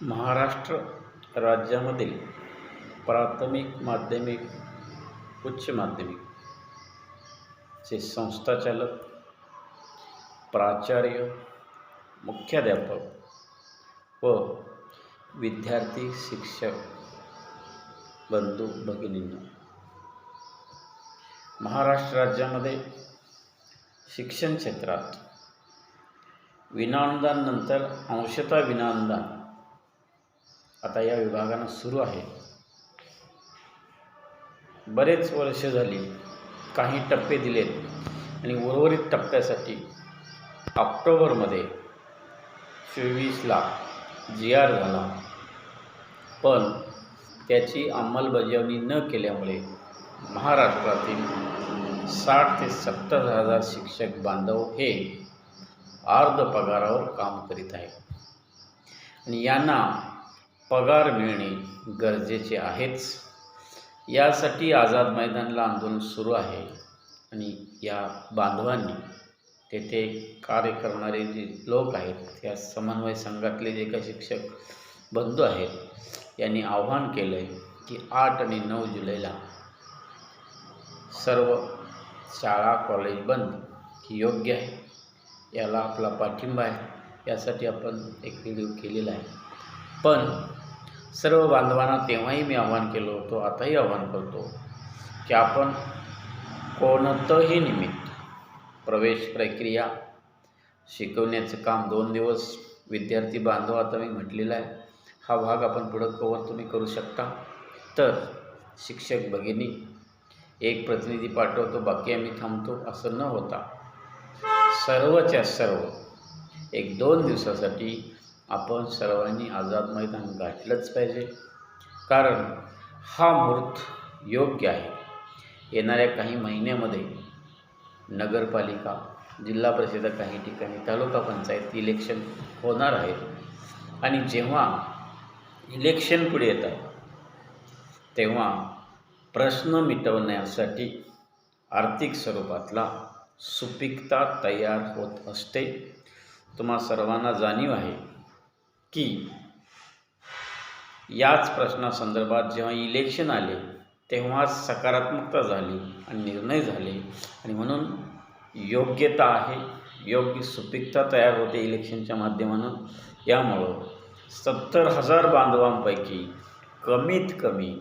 महाराष्ट्र राज्यामधील प्राथमिक माध्यमिक उच्च माध्यमिक चे संस्थाचालक प्राचार्य मुख्याध्यापक व विद्यार्थी शिक्षक बंधू भगिनींना महाराष्ट्र राज्यामध्ये शिक्षण क्षेत्रात विनाअनुदाननंतर अंशतः विनाअनुदान आता या विभागानं सुरू आहे. बरेच वर्ष झाली काही टप्पे दिलेत आणि उर्वरित टप्प्यासाठी ऑक्टोबरमध्ये चोवीसला जी आर झाला. पण त्याची अंमलबजावणी न केल्यामुळे महाराष्ट्रातील साठ ते सत्तर हजार शिक्षक बांधव हे अर्ध पगारावर काम करीत आहेत. आणि यांना पगार मिळणे गरजेचे आहेच. यासाठी आझाद मैदानला आंदोलन सुरू आहे आणि या बांधवांनी तेथे कार्य करणारे जे लोक आहेत त्या समन्वय संघातले जे काही शिक्षक बंधू आहेत यांनी आव्हान केलं आहे की आठ आणि नऊ जुलैला सर्व शाळा कॉलेज बंद ही योग्य आहे. याला आपला पाठिंबा आहे. यासाठी आपण एक व्हिडिओ केलेला आहे. पण सर्व बांधवांना तेव्हाही मी आव्हान केलं होतं आताही आव्हान करतो की आपण कोणतंही निमित्त प्रवेश प्रक्रिया शिकवण्याचं काम दोन दिवस विद्यार्थी बांधव आता मी म्हटलेला आहे हा भाग आपण पुढं कवर तुम्ही करू शकता. तर शिक्षक भगिनी एक प्रतिनिधी पाठवतो बाकी आम्ही थांबतो असं न होता सर्वच्या सर्व एक दोन दिवसासाठी आपण सर्वांनी आझाद मैदान गाठलंच पाहिजे. कारण हा मुहूर्त योग्य आहे. येणाऱ्या काही महिन्यामध्ये नगरपालिका जिल्हा परिषद काही ठिकाणी तालुका पंचायत इलेक्शन होणार आहे आणि जेव्हा इलेक्शन पुढे येतात तेव्हा प्रश्न मिटवण्यासाठी आर्थिक स्वरूपातला सुपिकता तयार होत असते. तुम्हा सर्वांना जाणीव आहे की याच प्रश्नासंदर्भात जेव्हा इलेक्शन आले तेव्हा सकारात्मकता झाली आणि निर्णय झाले. आणि म्हणून योग्यता आहे योग्य सुपिकता तयार होते इलेक्शनच्या माध्यमानं यामुळं सत्तर हजार बांधवांपैकी कमीत कमी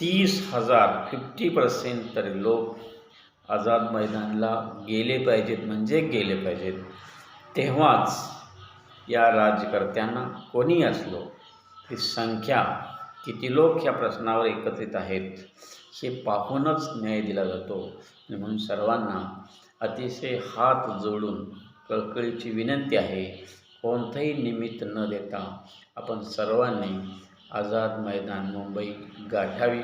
तीस हजार फिफ्टी पर्सेंट तरी लोक आझाद मैदानला गेले पाहिजेत. म्हणजे गेले पाहिजेत. तेव्हाच या राजकर्त्यांना कोणी असलो ती संख्या किती लोक ह्या प्रश्नावर एकत्रित आहेत हे पाहूनच न्याय दिला जातो. आणि म्हणून सर्वांना अतिशय हात जोडून कळकळीची विनंती आहे कोणतंही निमित्त न देता आपण सर्वांनी आझाद मैदान मुंबई गाठावी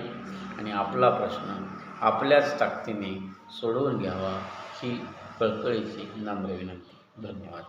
आणि आपला प्रश्न आपल्याच ताकदीने सोडवून घ्यावा ही कळकळीची नम्र विनंती. धन्यवाद.